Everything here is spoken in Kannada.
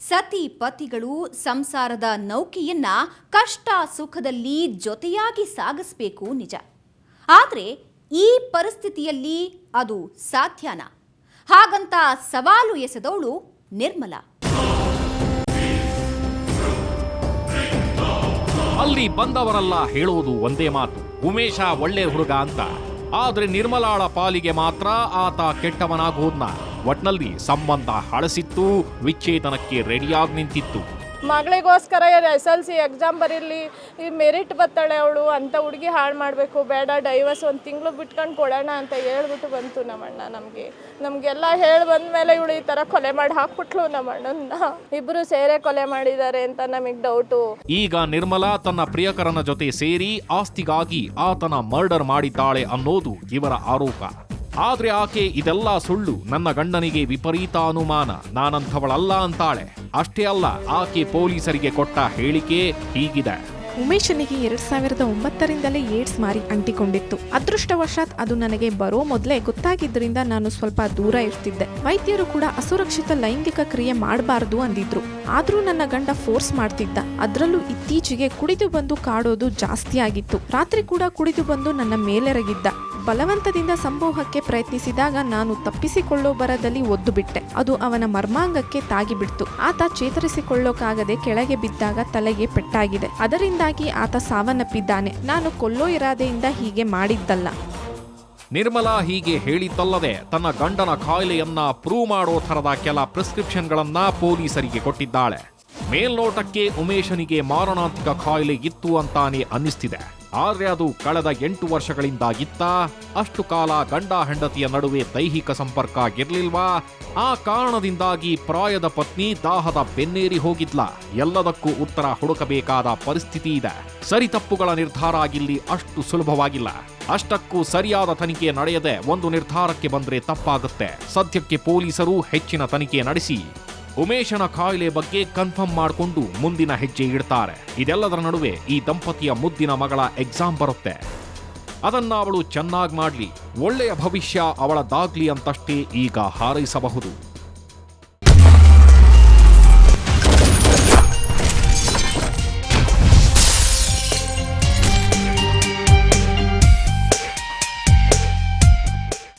ಸತಿ ಪತಿಗಳು ಸಂಸಾರದ ನೌಕೆಯನ್ನ ಕಷ್ಟ ಸುಖದಲ್ಲಿ ಜೊತೆಯಾಗಿ ಸಾಗಿಸಬೇಕು ನಿಜ. ಆದರೆ ಈ ಪರಿಸ್ಥಿತಿಯಲ್ಲಿ ಅದು ಸಾಧ್ಯನಾ? ಹಾಗಂತ ಸವಾಲು ಎಸೆದವಳು ನಿರ್ಮಲ. ಅಲ್ಲಿ ಬಂದವರೆಲ್ಲ ಹೇಳುವುದು ಒಂದೇ ಮಾತು, ಉಮೇಶ ಒಳ್ಳೆ ಹುಡುಗ ಅಂತ. ಆದ್ರೆ ನಿರ್ಮಲಾಳ ಪಾಲಿಗೆ ಮಾತ್ರ ಆತ ಕೆಟ್ಟವನಾಗೋದ್ನ. ಒಟ್ನಲ್ಲಿ ಸಂಬಂಧ ಹಳಸಿತ್ತು ವಿಚ್ಛೇದನಕ್ಕೆ ರೆಡಿಯಾಗಿ ನಿಂತಿತ್ತು. ಮಗಳಿಗೋಸ್ಕರ ಎಸ್ ಎಲ್ ಸಿ ಎಕ್ಸಾಮ್ ಬರೀಲಿ ಈ ಮೆರಿಟ್ ಬತ್ತಾಳೆ ಅವಳು ಅಂತ ಹುಡುಗಿ ಹಾಳು ಮಾಡಬೇಕು ಬೇಡ ಡೈವರ್ಸ್ ಒಂದು ತಿಂಗಳು ಬಿಟ್ಕೊಂಡು ಕೊಡೋಣ ಅಂತ ಹೇಳ್ಬಿಟ್ಟು ಬಂತು ನಮ್ಮಣ್ಣ ನಮಗೆ. ನಮಗೆಲ್ಲ ಹೇಳಿ ಬಂದಮೇಲೆ ಇವಳು ಈ ಥರ ಕೊಲೆ ಮಾಡಿ ಹಾಕ್ಬಿಟ್ಲು ನಮ್ಮ ಅಣ್ಣನ ಇಬ್ಬರು ಸೇರೆ ಕೊಲೆ ಮಾಡಿದ್ದಾರೆ ಅಂತ ನಮಗೆ ಡೌಟು ಈಗ ನಿರ್ಮಲಾ ತನ್ನ ಪ್ರಿಯಕರನ ಜೊತೆ ಸೇರಿ ಆಸ್ತಿಗಾಗಿ ಆತನ ಮರ್ಡರ್ ಮಾಡಿದ್ದಾಳೆ ಅನ್ನೋದು ಇವರ ಆರೋಪ. ಆದ್ರೆ ಆಕೆ ಇದೆಲ್ಲ ಸುಳ್ಳು. ನನ್ನ ಗಂಡನಿಗೆ ವಿಪರೀತ ಅನುಮಾನ ನಾನಂಥವಳಲ್ಲ ಅಂತಾಳೆ. ಅಷ್ಟೇ ಅಲ್ಲ, ಆಕೆ ಪೊಲೀಸರಿಗೆ ಕೊಟ್ಟ ಹೇಳಿಕೆ ಹೀಗಿದೆ. ಉಮೇಶನಿಗೆ ಎರಡ್ ಸಾವಿರದ ಒಂಬತ್ತರಿಂದಲೇ ಏಡ್ಸ್ ಮಾರಿ ಅಂಟಿಕೊಂಡಿತ್ತು. ಅದೃಷ್ಟವಶಾತ್ ಅದು ನನಗೆ ಬರೋ ಮೊದಲೇ ಗೊತ್ತಾಗಿದ್ದರಿಂದ ನಾನು ಸ್ವಲ್ಪ ದೂರ ಇರ್ತಿದ್ದೆ. ವೈದ್ಯರು ಕೂಡ ಅಸುರಕ್ಷಿತ ಲೈಂಗಿಕ ಕ್ರಿಯೆ ಮಾಡಬಾರ್ದು ಅಂದಿದ್ರು. ಆದ್ರೂ ನನ್ನ ಗಂಡ ಫೋರ್ಸ್ ಮಾಡ್ತಿದ್ದ. ಅದರಲ್ಲೂ ಇತ್ತೀಚೆಗೆ ಕುಡಿದು ಬಂದು ಕಾಡೋದು ಜಾಸ್ತಿ ಆಗಿತ್ತು. ರಾತ್ರಿ ಕೂಡ ಕುಡಿದು ಬಂದು ನನ್ನ ಮೇಲೆರಗಿದ್ದ. ಬಲವಂತದಿಂದ ಸಂಭೋಗಕ್ಕೆ ಪ್ರಯತ್ನಿಸಿದಾಗ ನಾನು ತಪ್ಪಿಸಿಕೊಳ್ಳೋ ಬರದಲ್ಲಿ ಒದ್ದು ಬಿಟ್ಟೆ ಅದು ಅವನ ಮರ್ಮಾಂಗಕ್ಕೆ ತಾಗಿಬಿಡ್ತು. ಆತ ಚೇತರಿಸಿಕೊಳ್ಳೋಕಾಗದೆ ಕೆಳಗೆ ಬಿದ್ದಾಗ ತಲೆಗೆ ಪೆಟ್ಟಾಗಿದೆ. ಅದರಿಂದಾಗಿ ಆತ ಸಾವನ್ನಪ್ಪಿದ್ದಾನೆ. ನಾನು ಕೊಲ್ಲೋ ಇರಾದೆಯಿಂದ ಹೀಗೆ ಮಾಡಿದ್ದಲ್ಲ. ನಿರ್ಮಲಾ ಹೀಗೆ ಹೇಳಿದ್ದಲ್ಲದೆ ತನ್ನ ಗಂಡನ ಕಾಯಿಲೆಯನ್ನ ಪ್ರೂವ್ ಮಾಡೋ ಥರದ ಕೆಲ ಪ್ರಿಸ್ಕ್ರಿಪ್ಷನ್ಗಳನ್ನ ಪೊಲೀಸರಿಗೆ ಕೊಟ್ಟಿದ್ದಾಳೆ. ಮೇಲ್ನೋಟಕ್ಕೆ ಉಮೇಶನಿಗೆ ಮಾರಣಾಂತಿಕ ಕಾಯಿಲೆ ಇತ್ತು ಅಂತಾನೆ ಅನ್ನಿಸ್ತಿದೆ. ಆದ್ರೆ ಅದು ಕಳೆದ ಎಂಟು ವರ್ಷಗಳಿಂದ ಇತ್ತ ಅಷ್ಟು ಕಾಲ ಗಂಡ ಹೆಂಡತಿಯ ನಡುವೆ ದೈಹಿಕ ಸಂಪರ್ಕ ಇರಲಿಲ್ವಾ? ಆ ಕಾರಣದಿಂದಾಗಿ ಪ್ರಾಯದ ಪತ್ನಿ ದಾಹದ ಬೆನ್ನೇರಿ ಹೋಗಿದ್ಲ? ಎಲ್ಲದಕ್ಕೂ ಉತ್ತರ ಹುಡುಕಬೇಕಾದ ಪರಿಸ್ಥಿತಿ ಇದೆ. ಸರಿ ತಪ್ಪುಗಳ ನಿರ್ಧಾರ ಇಲ್ಲಿ ಅಷ್ಟು ಸುಲಭವಾಗಿಲ್ಲ. ಅಷ್ಟಕ್ಕೂ ಸರಿಯಾದ ತನಿಖೆ ನಡೆಯದೆ ಒಂದು ನಿರ್ಧಾರಕ್ಕೆ ಬಂದ್ರೆ ತಪ್ಪಾಗುತ್ತೆ. ಸದ್ಯಕ್ಕೆ ಪೊಲೀಸರು ಹೆಚ್ಚಿನ ತನಿಖೆ ನಡೆಸಿ. ಉಮೇಶನ ಕಾಯಿಲೆ ಬಗ್ಗೆ ಕನ್ಫರ್ಮ್ ಮಾಡಿಕೊಂಡು ಮುಂದಿನ ಹೆಜ್ಜೆ ಇಡ್ತಾರೆ. ಇದೆಲ್ಲದರ ನಡುವೆ ಈ ದಂಪತಿಯ ಮುದ್ದಿನ ಮಗಳ ಎಕ್ಸಾಮ್ ಬರುತ್ತೆ. ಅದನ್ನ ಅವಳು ಚೆನ್ನಾಗಿ ಮಾಡಲಿ. ಒಳ್ಳೆಯ ಭವಿಷ್ಯ ಅವಳದಾಗ್ಲಿ ಅಂತಷ್ಟೇ ಈಗ ಹಾರೈಸಬಹುದು.